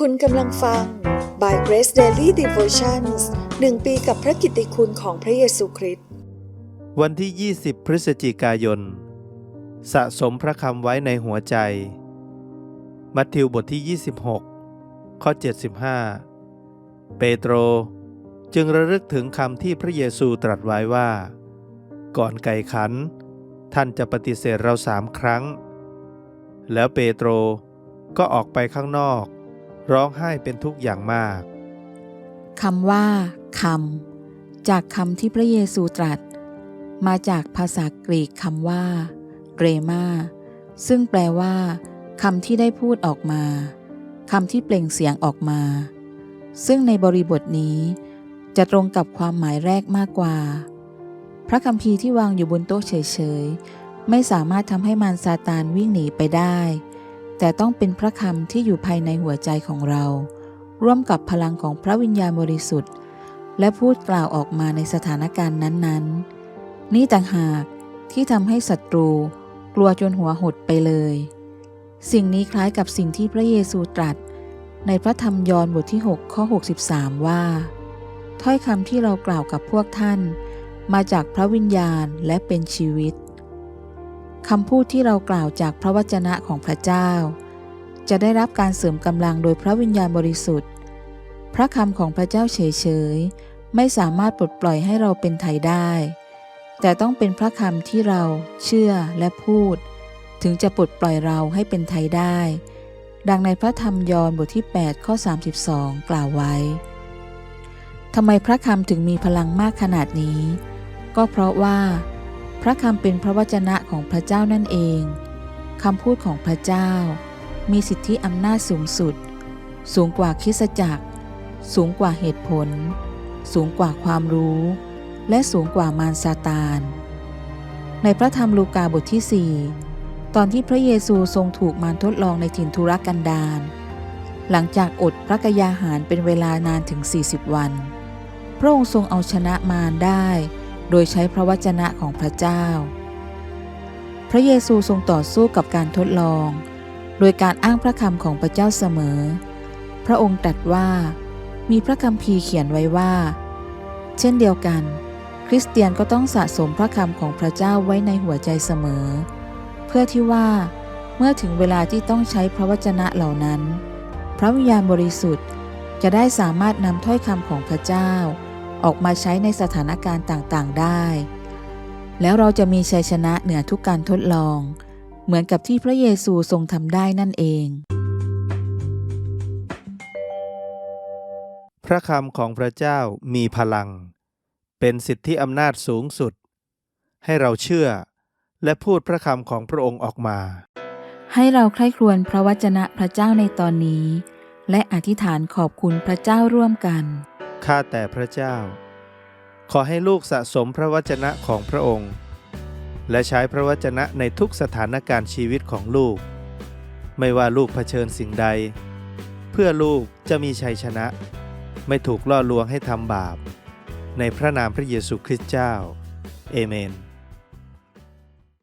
คุณกำลังฟัง By Grace Daily Devotions หนึ่งปีกับพระกิตติคุณของพระเยซูคริสต์ วันที่ 20 พฤศจิกายน สะสมพระคำไว้ในหัวใจ มัทธิวบทที่ 26 ข้อ 75 เปโตร จึงระลึกถึงคำที่พระเยซูตรัสไว้ว่า ก่อนไก่ขัน ท่านจะปฏิเสธเราสามครั้ง แล้วเปโตรก็ออกไปข้างนอก ร้องไห้เป็นทุกข์อย่างมากคำว่าคำจากคำที่พระเยซูตรัส มาจากภาษากรีกคำว่าเรมาซึ่งแปลว่าคำที่ได้พูดออกมาคำที่เปล่งเสียงออกมา ซึ่งในบริบทนี้ จะตรงกับความหมายแรกมากกว่า พระคัมภีร์ที่วางอยู่บนโต๊ะเฉยๆ ไม่สามารถทำให้มารซาตานวิ่งหนีไปได้ แต่ต้องเป็นพระคำที่อยู่ภายในหัวใจของเรา ร่วมกับพลังของพระวิญญาณบริสุทธิ์ และพูดกล่าวออกมาในสถานการณ์นั้น ๆ นี่ต่างหากที่ทำให้ศัตรูกลัวจนหัวหดไปเลย สิ่งนี้คล้ายกับสิ่งที่พระเยซูตรัส ในพระธรรมยอห์นบทที่ 6 ข้อ 63 ว่า ถ้อยคำที่เรากล่าวกับพวกท่าน มาจากพระวิญญาณและเป็นชีวิต คำพูดที่เรากล่าวจากพระวจนะของพระเจ้า จะได้รับการเสริมกำลังโดยพระวิญญาณบริสุทธิ์ พระคำของพระเจ้าเฉยๆ ไม่สามารถปลดปล่อยให้เราเป็นไทยได้ แต่ต้องเป็นพระคำที่เราเชื่อและพูด ถึงจะปลดปล่อยเราให้เป็นไทยได้ ดังในพระธรรมยอห์นบทที่ 8 ข้อ 32 กล่าวไว้ทำไมพระคำถึงมีพลังมากขนาดนี้ ก็เพราะว่า พระคำเป็นพระวจนะของพระเจ้านั่นเองคำพูดของพระเจ้า มีสิทธิอำนาจสูงสุด สูงกว่าคิสจักร สูงกว่าเหตุผล สูงกว่าความรู้ และสูงกว่ามารซาตาน ในพระธรรมลูกาบทที่ 4 ตอนที่พระเยซูทรงถูกมารทดลองในถิ่นทุรกันดารหลังจากอดพระกยาหารเป็นเวลานานถึง 40 วัน พระองค์ทรงเอาชนะมารได้ โดยใช้พระวจนะของพระเจ้า พระเยซูทรงต่อสู้กับการทดลอง โดยการอ้างพระคำของพระเจ้าเสมอ พระองค์ตรัสว่า มีพระคัมภีเขียนไว้ว่า เช่นเดียวกัน คริสเตียนก็ต้องสะสมพระคำของพระเจ้าไว้ในหัวใจเสมอ เพื่อที่ว่า เมื่อถึงเวลาที่ต้องใช้พระวจนะเหล่านั้น พระวิญญาณบริสุทธิ์จะได้สามารถนำถ้อยคำของพระเจ้า ออกมาใช้ในสถานการณ์ต่างๆได้ แล้วเราจะมีชัยชนะเหนือทุกการทดลอง เหมือนกับที่พระเยซูทรงทำได้นั่นเอง พระคำของพระเจ้ามีพลัง เป็นสิทธิอำนาจสูงสุด ให้เราเชื่อและพูดพระคำของพระองค์ออกมา ให้เราใคร่ครวญพระวจนะพระเจ้าในตอนนี้ และอธิษฐานขอบคุณพระเจ้าร่วมกัน ข้าแต่พระเจ้า ขอให้ลูกสะสมพระวจนะของพระองค์ และใช้พระวจนะในทุกสถานการณ์ชีวิตของลูก ไม่ว่าลูกเผชิญสิ่งใด เพื่อลูกจะมีชัยชนะ ไม่ถูกล่อลวงให้ทำบาป ในพระนามพระเยซูคริสต์เจ้า เอเมน